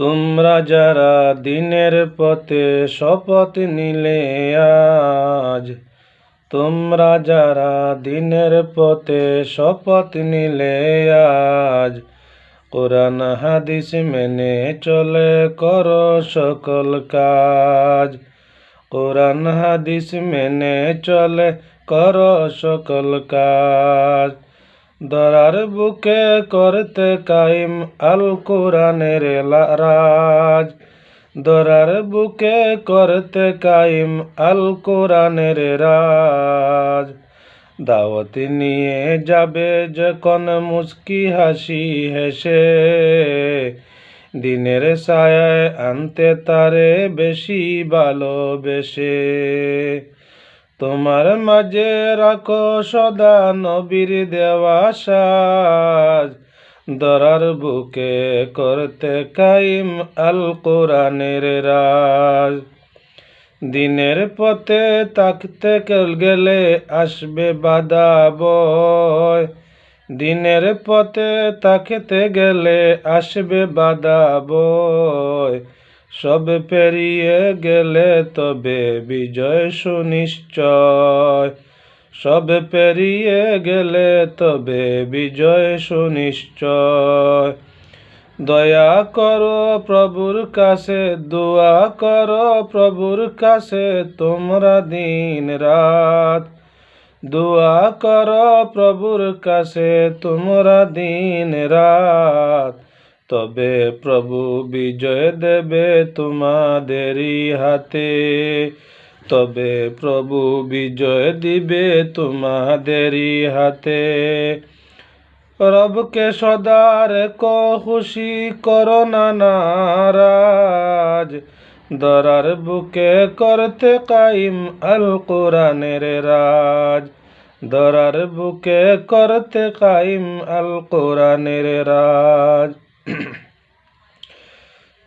তোমরা যারা দিনের পথে শপথ নিলে আজ, তোমরা যারা দিনের পথে শপথ নিলে আজ, কোরআন হাদিস মেনে চলে কর সকল কাজ। কোরআন হাদিস মেনে চলে কর সকল কাজ। দরার বুকে করতে কাইম আল কোরআনের রাজ দরার বুকে করতে কাইম আল কোরআনের রাজ। দাওয়াত নিয়ে যাবে যখন মুস্কি হাসি হেসে। দিনের ছায়ায় আনতে তারে বেশি ভালোবেসে। তোমার মাঝে রাখো সদা নবীর দেওয়া সাজ। দরার বুকে করতে কাইম আল কোরআনের রাজ। দিনের পথে তাকতে গেলে আসবে বাধা বয়। দিনের পথে তাকতে গেলে আসবে বাধা বয়। সব পেরিয়ে গেলে তবে বিজয় সুনিশ্চয়। সব পেরিয়ে গেলে তবে বিজয় সুনিশ্চয়। দয়া করো প্রভুর কাছে, দোয়া করো প্রভুর কাছে, তোমরা দিন রাত। দোয়া করো প্রভুর কাছে, তোমরা দিন রাত। তবে প্রভু বিজয় দেবে তোমাদেরই হাতে। তবে প্রভু বিজয় দিবে তোমাদেরই হাতে। রবকে সদার কো খুশি নারাজ দরার বুকে করতে কাইম আল কোরআনের রাজ। দরার বুকে করতে কাইম আল কোরআনের রাজ।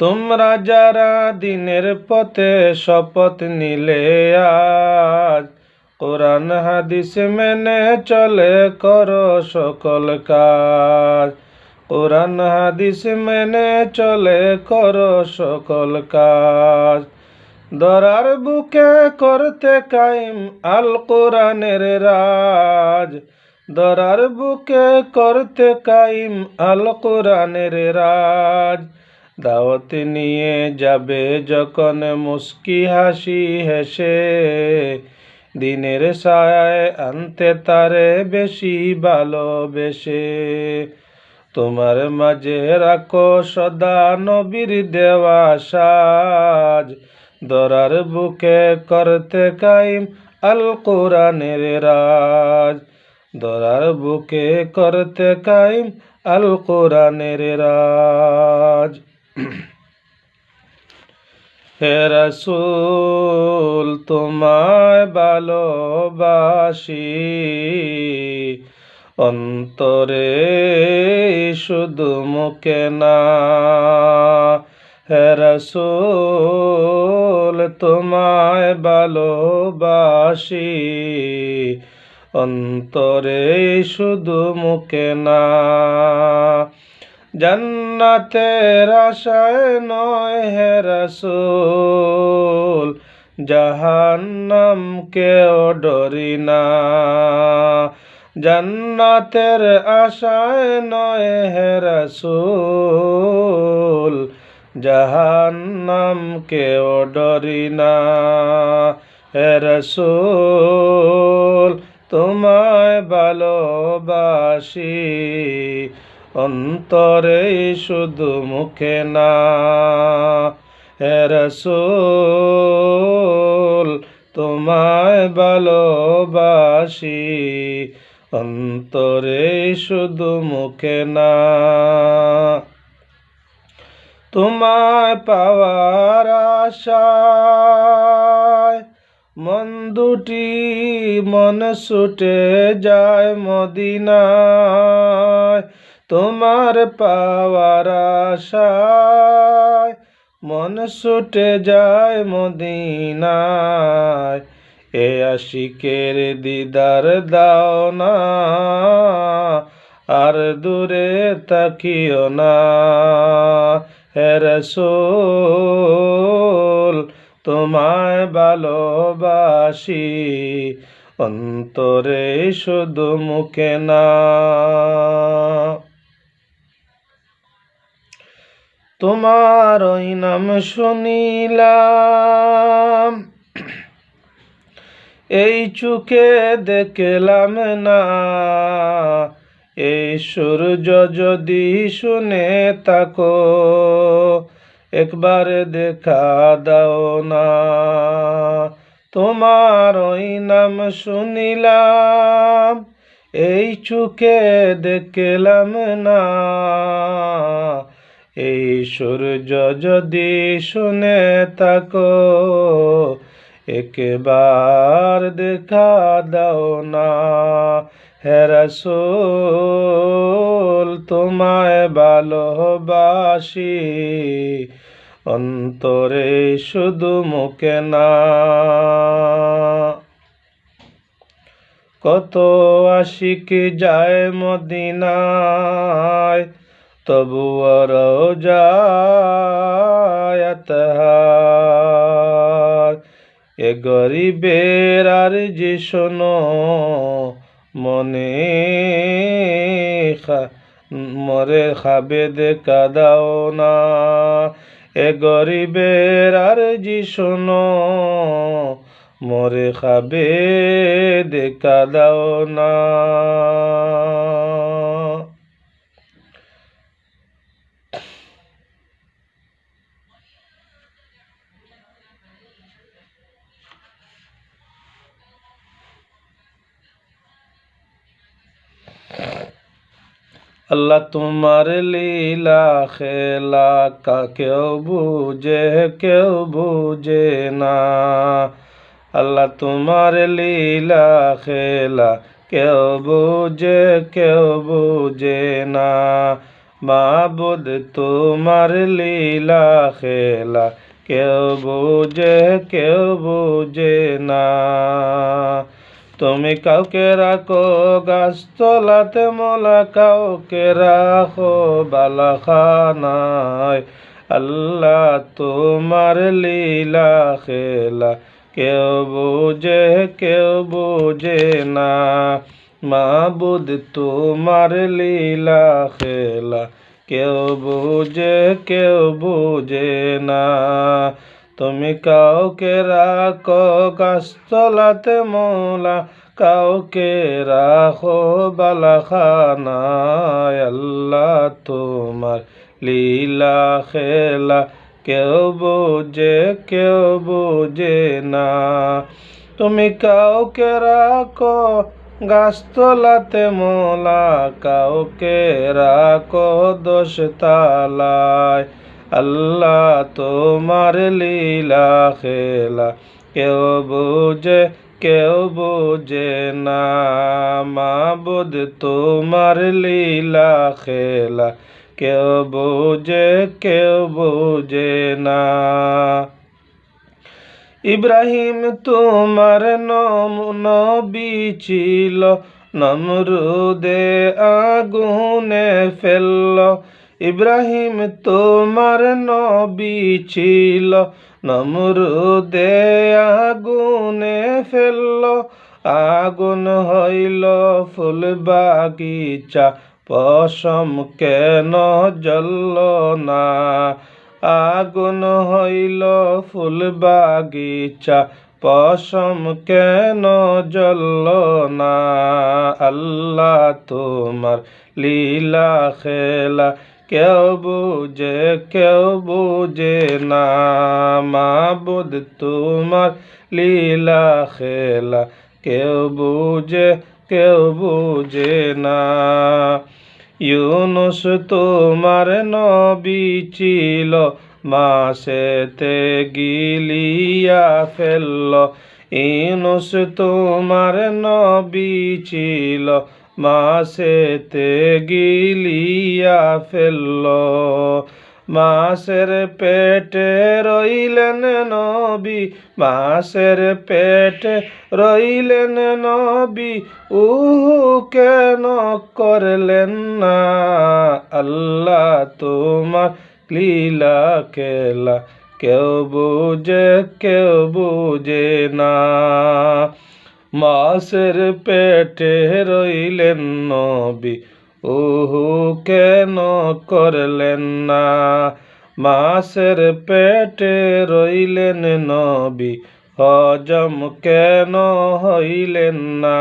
তোমরা যারা দিনের পথে শপথ নিলে আজ, কোরআন হাদিস মেনে চলে করো সকল কাজ। কোরআন হাদিস মেনে চলে করো সকল কাজ। দরার বুকে করতে কাইম আল কোরআনের রাজ। দরার বুকে করতে কাইম আল কোরআনের রাজ। দাওয়াত নিয়ে যাবে যখন মুস্কি হাসি হেসে। দিনের ছায় আনতে তারে বেশি ভালোবেসে। তোমার মাঝে রাখো সদা নবীর দেওয়া সাজ। দরার বুকে করতে কাইম আল কোরআনের রাজ। দরার বুকে করতে কাইম আল কোরআনের রাজ। হে রসুল, তোমায় ভালোবাসি। অন্তরে শুধু মুখে না। হে রসুল, তোমায় ভালোবাসি। অন্তরে শুধু মুখে না। জান্নাতের আশায় নয় হে রসুল, জাহান্নাম কেউ ডরি না। জান্নাতের আশায় নয় হে রসুল, জাহান্নাম কেউ ডরি না। হে রসুল, তোমায় ভালোবাসি অন্তরে শুধু মুখে না রসুল, তোমায় ভালোবাসি। অন্তরে শুধু মুখে না, তোমায় পাওয়ার আশায় মন দুটি মন ছুটে যায় মদিনায়। তোমার পাওয়ার আশায় মন ছুটে যায় মদিনায়। এ আশিকের দিদার দাও না, আর দূরে তাকিও না। হে রসুল, তোমায় ভালোবাসি, অন্তরে শুধু মুখে না। তোমার ওই নাম শুনিলাম। এই চুকে দেখলাম না। এই সূর্য যদি শুনে তাকো একবার দেখা দাও না। তোমার ওই নাম শুনিলাম। এই চুকে দেখলাম না। এই সূর্য যদি শুনে তাকো একবার দেখা দাও না। হেরসোল তোমায় ভালোবাসি, অন্তরে শুধু মুখে না। কত আশিক যায় মদিনায় তবু যায় এ গরিবের আর যে শোনো, মনে মরে খাবে দেখা দাও না। এ গরিবের আর যে শোনো, মরে খাবে দেখা দাও না। আল্লাহ তোমার লীলা খেলা কা কেউ বুঝে কেউ বুঝে না। আল্লাহ তোমার লীলা খেলা কেউ বুঝে কেউ বুঝে না। মাবুদ তোমার লীলা খেলা কেউ বুঝে কেউ বুঝে না। তুমি কাউকে রাখো গাছতলাতে মোলা কাউকে রাখো, বালাখানায়। আল্লাহ তোমার লীলা খেলা, কেউ বুঝে কেউ বুঝে না। মাবুদ তোমার লীলা খেলা, কেউ বুঝে কেউ বুঝে না। তুমি কাউকে রাখো গাছতলাতে মোলা, কাউকে রাখো বালাখানায়। আল্লাহ তোমার লীলা খেলা কেউ বোঝে কেউ বোঝে না। তুমি কাউকে রাখো গাছতলাতে মোলা, কাউকে রাখো দোষ তালায় আল্লাহ তোমার লীলা খেলা। কেউ বুঝে কেউ বুঝে না। মাবুদ তোমার লীলা খেলা। কেউ বুঝে কেউ বুঝে না। ইব্রাহিম তোমার নবী ছিল নমরুদে আগুনে ফেলল। ইব্রাহিম তোমার নবী ছিল, নমরুদে আগুনে ফেলল, আগুন হইল ফুল বাগিচা, পশম কেন জ্বলল না? আগুন হইল ফুল বাগিচা, পশম কেন জ্বলল না? আল্লাহ তোমার লীলা খেলা কেউ বুঝে কেউ বুঝে না। মাবুদ, তোমার লীলা খেলা। কেউ বুঝে কেউ বুঝে না। ইউনুস তোমার নবী ছিল। মাসেতে গিলিয়া ফেলল। ইউনুস তোমার নবী ছিল। মাসেতে গিলিয়া ফেলল। মাসের পেটে রইলেন নবী, মাসের পেটে রইলেন নবী, উহু কেন করলেন না? আল্লাহ তোমার লীলা খেলা, কেউ বুঝে কেউ বুঝে না। মাসের পেটে রইলেন নবী। ওহু কেন করলেন না? মাসের পেটে রইলেন নবী, হজম কেন হইলেন না?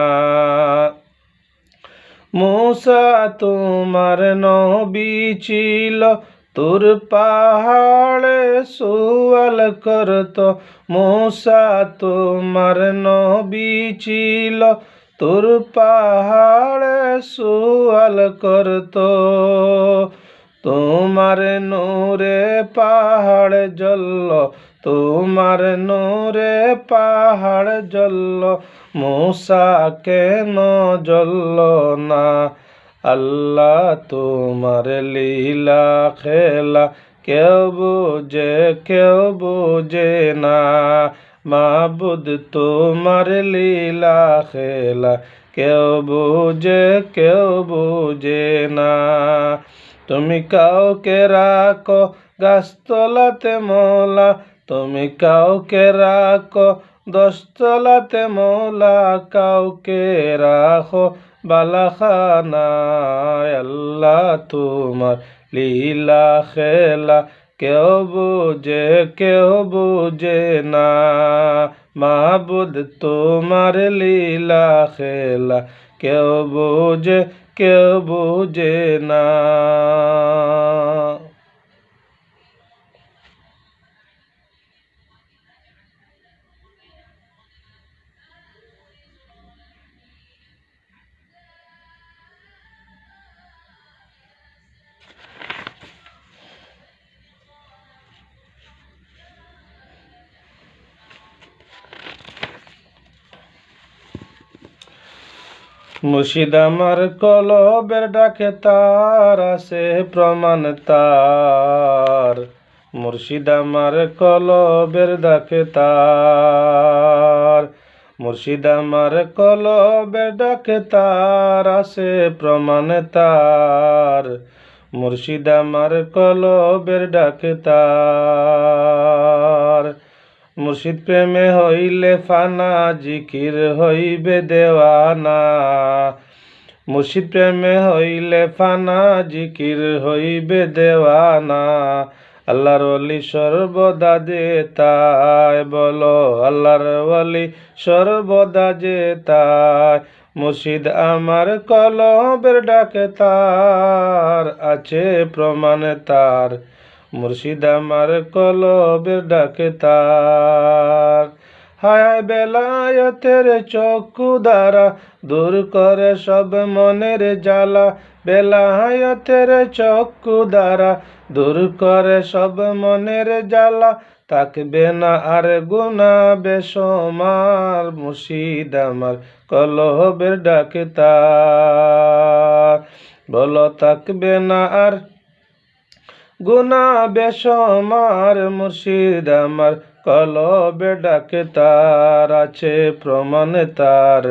মূসা তোমার নবী ছিল তোর পাহাড়ে সুয়াল করত, মূসা তোমার নবী ছিল। তোর পাহাড়ে সুয়াল করত, তোমার নূরে পাহাড় জ্বলল, তোমার নূরে পাহাড় জ্বলল মূসা কেন জ্বলল না। আল্লাহ তোমার লীলা খেলা কেউ বুঝে কেউ বুঝে না। মাবুদ তোমার লীলা খেলা কেউ বুঝে কেউ বুঝে না। তুমি কাউকে রাখো গাছতলাতে মোলা, তুমি কাউকে রাখো দশতলাতে মোলা, কাউকে রাখো বালাখানায় আল্লাহ তোমার লীলা খেলা। কেউ বুঝে কেউ বুঝে না। মাহবুদ তোমার লীলা খেলা। কেউ বুঝে কেউ বুঝে না। মুর্শিদ আমার কলবের ডাকে তার আছে প্রমাণ তার। মুর্শিদ আমার কলবের ডাকে তার। মুর্শিদ আমার কলবের ডাকে তার আছে প্রমাণ তার। মুর্শিদ আমার কলবের ডাকে তার। মুর্শিদ প্রেমে হইলে ফানা, জিকির হইবে দেওয়ানা। মুর্শিদ প্রেমে হইলে ফানা, জিকির হইবে দেওয়ানা। আল্লাহর অলি সর্বদা যে তাই বলো আল্লাহর অলি সর্বদা যে তাই মুর্শিদ আমার কলবের ডাকে তার, আছে প্রমাণ তার। মুর্শিদ আমার কলবের ডাকে তার। হায় বেলায়তের চক্ষু দ্বারা দূর করে সব মনের জ্বালা। বেলায়তের চক্ষু দ্বারা দূর করে সব মনের জ্বালা। থাকবে না আর গুণা বেসমার মুর্শিদ আমার কলবের ডাকে তার। বলো, থাকবে না আর গুনা বেসমার মুর্শিদ আমার কলবে ডাকে তার, আছে প্রমাণ তার।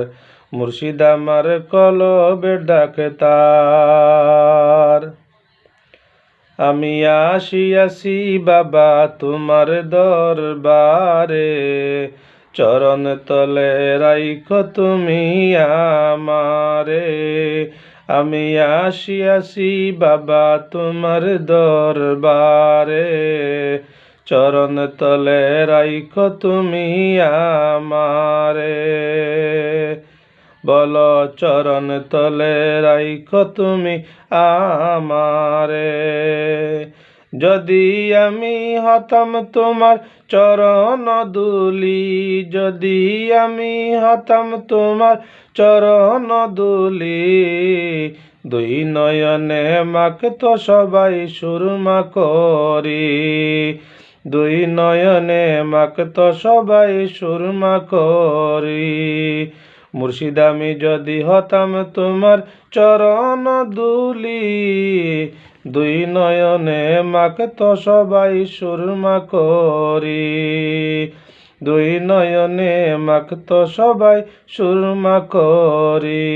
মুর্শিদ আমার কলবে ডাকে তার। আমি আসি আসি বাবা তোমার দরবারে, চরণ তলে রাইখো তুমি আমারে। আমি আসি আসি বাবা তোমার দরবারে। চরণ তলে রাইখ তুমি আমারে। বল, চরণ তলে রাইখ তুমি আমারে। যদি আমি হতাম তোমার চরণ দুলি, যদি আমি হতাম তোমার চরণ দুলি, দুই নয়নে মাকে তো সবাই সুরমা করি, দুই নয়নে মাকে তো সবাই সুরমা করি। মুর্শিদ আমি যদি হতাম তোমার চরণ দুলি দুই নয়নে মাকে তো সবাই সুরমা করি। দুই নয়নে মাক তো সবাই সুরমা করি।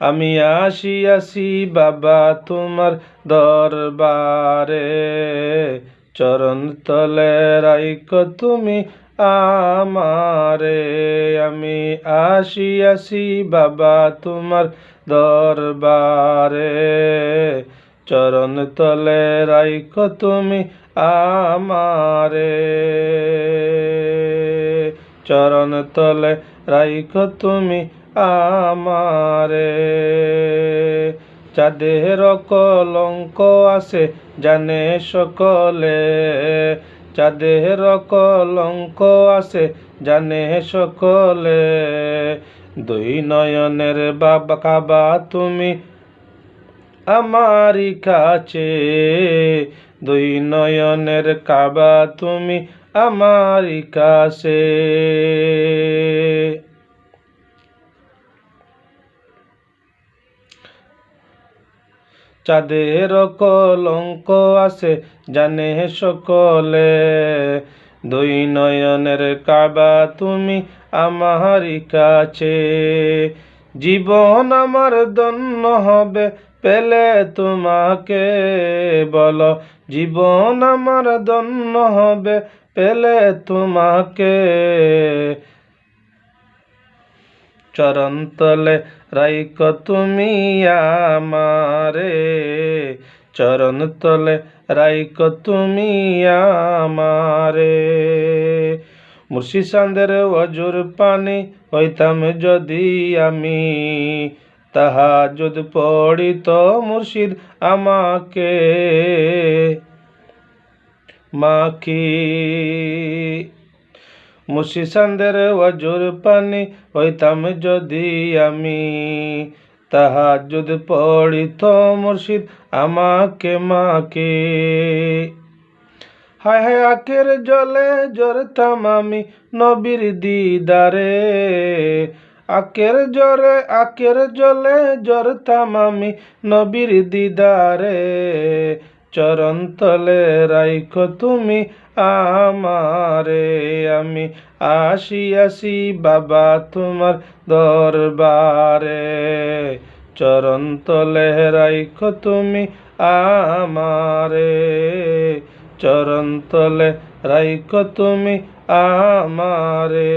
আমি আসিয়াছি বাবা তোমার দরবারে। চরণ তলে রাইক তুমি আমারে আমি আসিয়াছি বাবা তোমার দরবারে। চরণ তলে রাইক তুমি আমারে। চরণ তলে রাইক তুমি আমারে। চাঁদের কলঙ্ক আছে জানে সকলে। চাঁদের কলঙ্ক আছে, জানে সকলে। দুই নয়নের বাবা কাবা তুমি আমারি কাছে। দুই নয়নের কাবা তুমি আমারি কাছে। চাঁদের কলঙ্ক আছে, জানে সকলে। দুই নয়নের কাবা তুমি আমারি কাছে। জীবন আমার দন্য হবে, পেলে তোমাকে। বলো, জীবন আমার দন্য হবে, পেলে তোমাকে। চরণ তলে রাইক তুমি আমারে চরণ তলে রাইক তুমি আমারে মুর্শি চাঁদের অজুর পানি হইতাম যদি আমি তাহা যদি পড়িত মুর্শিদ আমাকে মাখি মুশিসান্দের অজুর পানি হইতাম যদি আমি তাহা যদি পড়িত মুর্শিদ, আমাকে মাকে। হায় হায় আখের জলে জরতাম আমি নবীর দিদারে। আকের জরে আকের জলে জরতাম আমি নবীর দিদারে। চরণ তলে রাইখ তুমি আমারে, আমি আসিয়াছি বাবা তোমার দরবারে। চরণ তলে রাইখ তুমি আমারে চরণ তলে রাইখ তুমি আমারে।